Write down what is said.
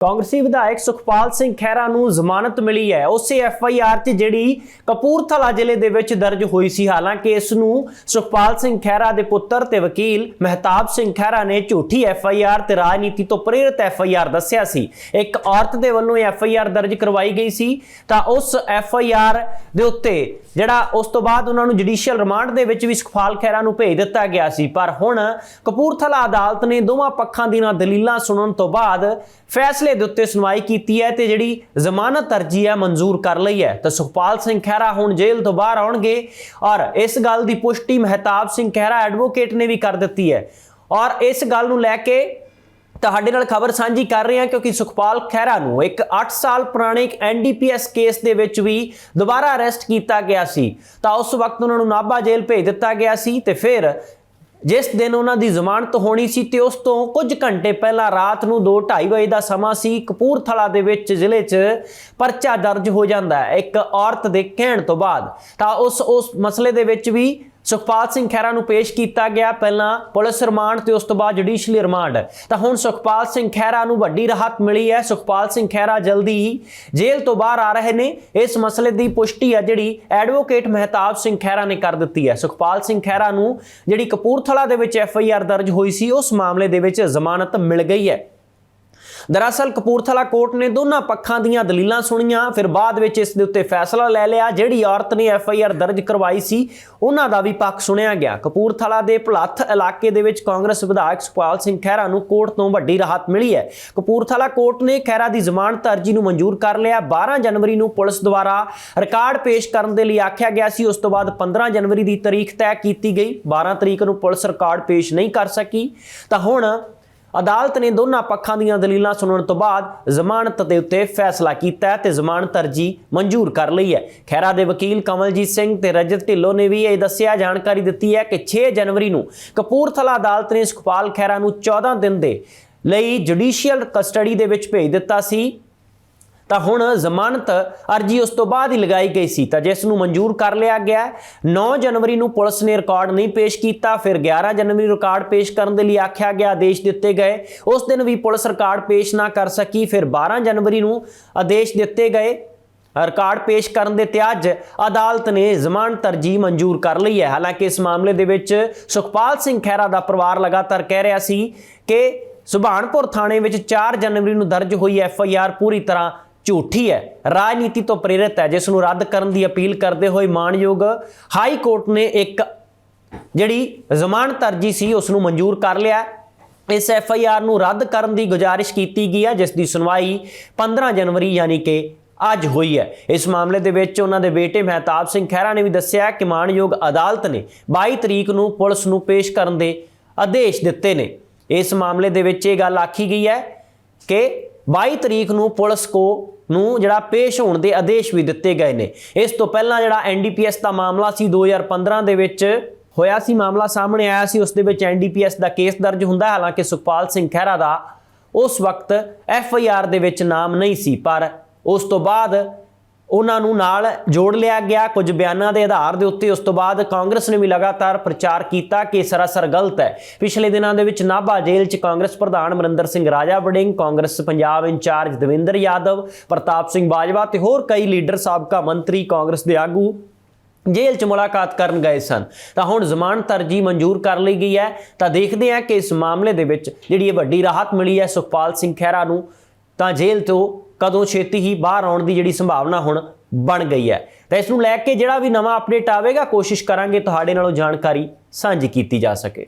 ਕਾਂਗਰਸੀ ਵਿਧਾਇਕ ਸੁਖਪਾਲ ਸਿੰਘ ਖਹਿਰਾ ਨੂੰ ਜ਼ਮਾਨਤ ਮਿਲੀ ਹੈ। ਉਸੇ ਐਫ ਆਈ ਆਰ 'ਚ ਜਿਹੜੀ ਕਪੂਰਥਲਾ ਜ਼ਿਲ੍ਹੇ ਦੇ ਵਿੱਚ ਦਰਜ ਹੋਈ ਸੀ। ਹਾਲਾਂਕਿ ਇਸ ਨੂੰ ਸੁਖਪਾਲ ਸਿੰਘ ਖਹਿਰਾ ਦੇ ਪੁੱਤਰ ਤੇ ਵਕੀਲ ਮਹਿਤਾਬ ਸਿੰਘ ਖਹਿਰਾ ਨੇ ਝੂਠੀ ਐਫ ਆਈ ਆਰ ਤੇ ਰਾਜਨੀਤੀ ਤੋਂ ਪ੍ਰੇਰਿਤ ਐਫ ਆਈ ਆਰ ਦੱਸਿਆ ਸੀ। ਇੱਕ ਔਰਤ ਦੇ ਵੱਲੋਂ ਐਫ ਆਈ ਆਰ ਦਰਜ ਕਰਵਾਈ ਗਈ ਸੀ। ਤਾਂ ਉਸ ਐਫ ਆਈ ਆਰ ਦੇ ਉੱਤੇ ਜਿਹੜਾ ਉਸ ਤੋਂ ਬਾਅਦ ਉਹਨਾਂ ਨੂੰ ਜੁਡੀਸ਼ੀਅਲ ਰਿਮਾਂਡ ਦੇ ਵਿੱਚ ਵੀ ਸੁਖਪਾਲ ਖਹਿਰਾ ਨੂੰ ਭੇਜ ਦਿੱਤਾ ਗਿਆ ਸੀ। ਪਰ ਹੁਣ ਕਪੂਰਥਲਾ ਅਦਾਲਤ ਨੇ ਦੋਵਾਂ ਪੱਖਾਂ ਦੀਆਂ ਦਲੀਲਾਂ ਸੁਣਨ ਤੋਂ ਬਾਅਦ ਫੈਸਲੇ ਦੇ ਉੱਤੇ ਸੁਣਵਾਈ ਕੀਤੀ ਹੈ ਤੇ ਜਿਹੜੀ ਜ਼ਮਾਨਤ ਅਰਜੀ ਹੈ ਮਨਜ਼ੂਰ ਕਰ ਲਈ ਹੈ। ਤਾਂ ਸੁਖਪਾਲ ਸਿੰਘ ਖਹਿਰਾ ਹੁਣ ਜੇਲ੍ਹ ਤੋਂ ਬਾਹਰ ਆਉਣਗੇ ਔਰ ਇਸ ਗੱਲ ਦੀ ਪੁਸ਼ਟੀ ਮਹਿਤਾਬ ਸਿੰਘ ਖਹਿਰਾ ਐਡਵੋਕੇਟ ਨੇ ਵੀ ਕਰ ਦਿੱਤੀ ਹੈ। ਔਰ ਇਸ ਗੱਲ ਨੂੰ ਲੈ ਕੇ ਤੁਹਾਡੇ ਨਾਲ ਖਬਰ ਸਾਂਝੀ ਕਰ ਰਹੇ ਹਾਂ ਕਿਉਂਕਿ ਸੁਖਪਾਲ ਖਹਿਰਾ ਨੂੰ ਇੱਕ 8 ਸਾਲ ਪੁਰਾਣੇ ਇੱਕ ਐਨਡੀਪੀਐਸ ਕੇਸ ਦੇ ਵਿੱਚ ਵੀ ਦੁਬਾਰਾ ਅਰੈਸਟ ਕੀਤਾ ਗਿਆ ਸੀ। ਤਾਂ ਉਸ ਵਕਤ ਉਹਨਾਂ ਨੂੰ ਨਾਭਾ ਜੇਲ੍ਹ ਭੇਜ ਦਿੱਤਾ ਗਿਆ ਸੀ ਤੇ ਫਿਰ ਜਿਸ ਦਿਨ ਉਹਨਾਂ ਦੀ ਜ਼ਮਾਨਤ ਹੋਣੀ ਸੀ ਤੇ ਉਸ ਤੋਂ ਕੁਝ ਘੰਟੇ ਪਹਿਲਾਂ ਰਾਤ ਨੂੰ 2:30 ਵਜੇ ਦਾ ਸਮਾਂ ਸੀ, ਕਪੂਰਥਲਾ ਦੇ ਵਿੱਚ ਜ਼ਿਲ੍ਹੇ 'ਚ ਪਰਚਾ ਦਰਜ ਹੋ ਜਾਂਦਾ ਹੈ। ਇੱਕ ਔਰਤ ਦੇ ਕਹਿਣ ਤੋਂ ਬਾਅਦ ਤਾਂ ਉਸ ਉਸ ਮਸਲੇ ਦੇ ਵਿੱਚ ਵੀ ਸੁਖਪਾਲ ਸਿੰਘ ਖਹਿਰਾ ਨੂੰ ਪੇਸ਼ ਕੀਤਾ ਗਿਆ। ਪਹਿਲਾਂ ਪੁਲਿਸ ਰਿਮਾਂਡ ਤੇ ਉਸ ਤੋਂ ਬਾਅਦ ਜੁਡੀਸ਼ੀਅਲ ਰਿਮਾਂਡ। ਤਾਂ ਹੁਣ ਸੁਖਪਾਲ ਸਿੰਘ ਖਹਿਰਾ ਨੂੰ ਵੱਡੀ ਰਾਹਤ ਮਿਲੀ ਹੈ। ਸੁਖਪਾਲ ਸਿੰਘ ਖਹਿਰਾ ਜਲਦੀ ਹੀ ਜੇਲ੍ਹ ਤੋਂ ਬਾਹਰ ਆ ਰਹੇ ਨੇ। ਇਸ ਮਸਲੇ ਦੀ ਪੁਸ਼ਟੀ ਹੈ ਜਿਹੜੀ ਐਡਵੋਕੇਟ ਮਹਿਤਾਬ ਸਿੰਘ ਖਹਿਰਾ ਨੇ ਕਰ ਦਿੱਤੀ ਹੈ। ਸੁਖਪਾਲ ਸਿੰਘ ਖਹਿਰਾ ਨੂੰ ਜਿਹੜੀ ਕਪੂਰਥਲਾ ਦੇ ਵਿੱਚ ਐਫ ਆਈ ਆਰ ਦਰਜ ਹੋਈ ਸੀ, ਉਸ ਮਾਮਲੇ ਦੇ ਵਿੱਚ ਜ਼ਮਾਨਤ ਮਿਲ ਗਈ ਹੈ। ਦਰਅਸਲ ਕਪੂਰਥਲਾ ਕੋਰਟ ਨੇ ਦੋਨਾਂ ਪੱਖਾਂ ਦੀਆਂ ਦਲੀਲਾਂ ਸੁਣੀਆਂ, ਫਿਰ ਬਾਅਦ ਵਿੱਚ ਇਸ ਦੇ ਉੱਤੇ ਫੈਸਲਾ ਲੈ ਲਿਆ। ਜਿਹੜੀ ਔਰਤ ਨੇ ਐਫ ਆਈ ਆਰ ਦਰਜ ਕਰਵਾਈ ਸੀ, ਉਹਨਾਂ ਦਾ ਵੀ ਪੱਖ ਸੁਣਿਆ ਗਿਆ। ਕਪੂਰਥਲਾ ਦੇ ਭਲੱਥ ਇਲਾਕੇ ਦੇ ਵਿੱਚ ਕਾਂਗਰਸ ਵਿਧਾਇਕ ਸੁਖਪਾਲ ਸਿੰਘ ਖਹਿਰਾ ਨੂੰ ਕੋਰਟ ਤੋਂ ਵੱਡੀ ਰਾਹਤ ਮਿਲੀ ਹੈ। ਕਪੂਰਥਲਾ ਕੋਰਟ ਨੇ ਖਹਿਰਾ ਦੀ ਜ਼ਮਾਨਤ ਅਰਜੀ ਨੂੰ ਮਨਜ਼ੂਰ ਕਰ ਲਿਆ। 12 ਜਨਵਰੀ ਨੂੰ ਪੁਲਿਸ ਦੁਆਰਾ ਰਿਕਾਰਡ ਪੇਸ਼ ਕਰਨ ਦੇ ਲਈ ਆਖਿਆ ਗਿਆ ਸੀ। ਉਸ ਤੋਂ ਬਾਅਦ 15 ਜਨਵਰੀ ਦੀ ਤਾਰੀਖ ਤੈਅ ਕੀਤੀ ਗਈ। 12 ਤਰੀਕ ਨੂੰ ਪੁਲਿਸ ਰਿਕਾਰਡ ਪੇਸ਼ ਨਹੀਂ ਕਰ ਸਕੀ। ਤਾਂ ਹੁਣ ਅਦਾਲਤ ਨੇ ਦੋਨਾਂ ਪੱਖਾਂ ਦੀਆਂ ਦਲੀਲਾਂ ਸੁਣਨ ਤੋਂ ਬਾਅਦ ਜ਼ਮਾਨਤ ਦੇ ਉੱਤੇ ਫੈਸਲਾ ਕੀਤਾ ਹੈ ਤੇ ਜ਼ਮਾਨਤ ਅਰਜੀ ਮਨਜ਼ੂਰ ਕਰ ਲਈ ਹੈ। ਖੈਰਾ ਦੇ ਵਕੀਲ ਕਮਲਜੀਤ ਸਿੰਘ ਤੇ ਰਜਤ ਢਿੱਲੋਂ ਨੇ ਵੀ ਇਹ ਦੱਸਿਆ, ਜਾਣਕਾਰੀ ਦਿੱਤੀ ਹੈ ਕਿ 6 ਜਨਵਰੀ ਨੂੰ ਕਪੂਰਥਲਾ ਅਦਾਲਤ ਨੇ ਸੁਖਪਾਲ ਖੈਰਾ ਨੂੰ 14 ਦਿਨ ਦੇ ਲਈ ਜੁਡੀਸ਼ੀਅਲ ਕਸਟਡੀ ਦੇ ਵਿੱਚ ਭੇਜ ਦਿੱਤਾ ਸੀ। ਤਾਂ ਹੁਣ ਜ਼ਮਾਨਤ ਅਰਜੀ ਉਸ ਤੋਂ ਬਾਅਦ ਹੀ ਲਗਾਈ ਗਈ ਸੀ। ਤਾਂ ਜਿਸ ਨੂੰ ਮਨਜ਼ੂਰ ਕਰ ਲਿਆ ਗਿਆ 9 ਜਨਵਰੀ ਨੂੰ ਪੁਲਿਸ ਨੇ ਰਿਕਾਰਡ ਨਹੀਂ ਪੇਸ਼ ਕੀਤਾ, ਫਿਰ 11 ਜਨਵਰੀ ਨੂੰ ਰਿਕਾਰਡ ਪੇਸ਼ ਕਰਨ ਦੇ ਲਈ ਆਖਿਆ ਗਿਆ, ਆਦੇਸ਼ ਦਿੱਤੇ ਗਏ। ਉਸ ਦਿਨ ਵੀ ਪੁਲਿਸ ਰਿਕਾਰਡ ਪੇਸ਼ ਨਾ ਕਰ ਸਕੀ, ਫਿਰ 12 ਜਨਵਰੀ ਨੂੰ ਆਦੇਸ਼ ਦਿੱਤੇ ਗਏ। ਰਿਕਾਰਡ ਪੇਸ਼ ਕਰਨ ਦੇ ਤੇ ਅੱਜ ਅਦਾਲਤ ਨੇ ਜ਼ਮਾਨਤ ਅਰਜ਼ੀ ਮਨਜ਼ੂਰ ਕਰ ਲਈ ਹੈ। ਹਾਲਾਂਕਿ ਇਸ ਮਾਮਲੇ ਦੇ ਵਿੱਚ ਸੁਖਪਾਲ ਸਿੰਘ ਖਹਿਰਾ ਦਾ ਪਰਿਵਾਰ ਲਗਾਤਾਰ ਕਹਿ ਰਿਹਾ ਸੀ ਕਿ ਸੁਭਾਨਪੁਰ ਥਾਣੇ ਵਿੱਚ 4 ਜਨਵਰੀ ਨੂੰ ਦਰਜ ਹੋਈ ਐਫ ਆਈ ਆਰ ਪੂਰੀ ਤਰ੍ਹਾਂ ਝੂਠੀ ਹੈ। ਰਾਜਨੀਤੀ ਤੋਂ ਪ੍ਰੇਰਿਤ ਹੈ। ਜਿਸ ਨੂੰ ਰੱਦ ਕਰਨ ਦੀ ਅਪੀਲ ਕਰਦੇ ਹੋਏ ਮਾਨਯੋਗ ਹਾਈ ਕੋਰਟ ਨੇ ਇੱਕ ਜਿਹੜੀ ਜ਼ਮਾਨਤ ਅਰਜੀ ਸੀ, ਉਸ ਨੂੰ ਮਨਜ਼ੂਰ ਕਰ ਲਿਆ। ਇਸ ਐਫ ਆਈ ਆਰ ਨੂੰ ਰੱਦ ਕਰਨ ਦੀ ਗੁਜ਼ਾਰਿਸ਼ ਕੀਤੀ ਗਈ ਹੈ, ਜਿਸ ਦੀ ਸੁਣਵਾਈ 15 ਜਨਵਰੀ ਯਾਨੀ ਕਿ ਅੱਜ ਹੋਈ ਹੈ। ਇਸ ਮਾਮਲੇ ਦੇ ਵਿੱਚ ਉਹਨਾਂ ਦੇ ਬੇਟੇ ਮਹਿਤਾਬ ਸਿੰਘ ਖਹਿਰਾ ਨੇ ਵੀ ਦੱਸਿਆ ਕਿ ਮਾਨਯੋਗ ਅਦਾਲਤ ਨੇ 22 ਤਰੀਕ ਨੂੰ ਪੁਲਿਸ ਨੂੰ ਪੇਸ਼ ਕਰਨ ਦੇ ਆਦੇਸ਼ ਦਿੱਤੇ ਨੇ। ਇਸ ਮਾਮਲੇ ਦੇ ਵਿੱਚ ਇਹ ਗੱਲ ਆਖੀ ਗਈ ਹੈ ਕਿ 22 ਤਰੀਕ ਨੂੰ ਪੁਲਿਸ ਕੋ ਨੂੰ ਜਿਹੜਾ ਪੇਸ਼ ਹੋਣ ਦੇ ਆਦੇਸ਼ ਵੀ ਦਿੱਤੇ ਗਏ ਨੇ। ਇਸ ਤੋਂ ਪਹਿਲਾਂ ਜਿਹੜਾ ਐਨਡੀਪੀਐਸ ਦਾ ਮਾਮਲਾ ਸੀ 2015 ਦੇ ਵਿੱਚ ਹੋਇਆ ਸੀ, ਮਾਮਲਾ ਸਾਹਮਣੇ ਆਇਆ ਸੀ। ਉਸ ਦੇ ਵਿੱਚ ਐਨਡੀਪੀਐਸ ਦਾ ਕੇਸ ਦਰਜ ਹੁੰਦਾ ਹਾਲਾਂਕਿ ਸੁਖਪਾਲ ਸਿੰਘ ਖਹਿਰਾ ਦਾ ਉਸ ਵਕਤ ਐਫ ਆਈ ਆਰ ਦੇ ਵਿੱਚ ਨਾਮ ਨਹੀਂ ਸੀ, ਪਰ ਉਸ ਤੋਂ ਬਾਅਦ ਉਹਨਾਂ ਨੂੰ ਨਾਲ ਜੋੜ ਲਿਆ ਗਿਆ। ਕੁਝ ਬਿਆਨਾਂ ਦੇ ਆਧਾਰ ਦੇ ਉੱਤੇ ਉਸ ਤੋਂ ਬਾਅਦ ਕਾਂਗਰਸ ਨੇ ਵੀ ਲਗਾਤਾਰ ਪ੍ਰਚਾਰ ਕੀਤਾ ਕਿ ਸਰਾਸਰ ਗਲਤ ਹੈ। ਪਿਛਲੇ ਦਿਨਾਂ ਦੇ ਵਿੱਚ ਨਾਭਾ ਜੇਲ੍ਹ 'ਚ ਕਾਂਗਰਸ ਪ੍ਰਧਾਨ ਅਮਰਿੰਦਰ ਸਿੰਘ ਰਾਜਾ ਵੜਿੰਗ ਕਾਂਗਰਸ ਪੰਜਾਬ ਇੰਚਾਰਜ ਦਵਿੰਦਰ ਯਾਦਵ, ਪ੍ਰਤਾਪ ਸਿੰਘ ਬਾਜਵਾ ਤੇ ਹੋਰ ਕਈ ਲੀਡਰ, ਸਾਬਕਾ ਮੰਤਰੀ ਕਾਂਗਰਸ ਦੇ ਆਗੂ ਜੇਲ੍ਹ 'ਚ ਮੁਲਾਕਾਤ ਕਰਨ ਗਏ ਸਨ। ਤਾਂ ਹੁਣ ਜ਼ਮਾਨਤ ਅਰਜੀ ਮਨਜ਼ੂਰ ਕਰ ਲਈ ਗਈ ਹੈ। ਤਾਂ ਦੇਖਦੇ ਹਾਂ ਕਿ ਇਸ ਮਾਮਲੇ ਦੇ ਵਿੱਚ ਜਿਹੜੀ ਇਹ ਵੱਡੀ ਰਾਹਤ ਮਿਲੀ ਹੈ, ਸੁਖਪਾਲ ਸਿੰਘ ਖਹਿਰਾ ਨੂੰ ਤਾਂ ਜੇਲ੍ਹ ਤੋਂ ਕਦੋਂ ਛੇਤੀ ਹੀ ਬਾਹਰ ਆਉਣ ਦੀ ਜਿਹੜੀ ਸੰਭਾਵਨਾ ਹੁਣ ਬਣ ਗਈ ਹੈ। ਤਾਂ ਇਸ ਨੂੰ ਲੈ ਕੇ ਜਿਹੜਾ ਵੀ ਨਵਾਂ ਅਪਡੇਟ ਆਵੇਗਾ, ਕੋਸ਼ਿਸ਼ ਕਰਾਂਗੇ ਤੁਹਾਡੇ ਨਾਲੋਂ ਜਾਣਕਾਰੀ ਸਾਂਝੀ ਕੀਤੀ ਜਾ ਸਕੇ।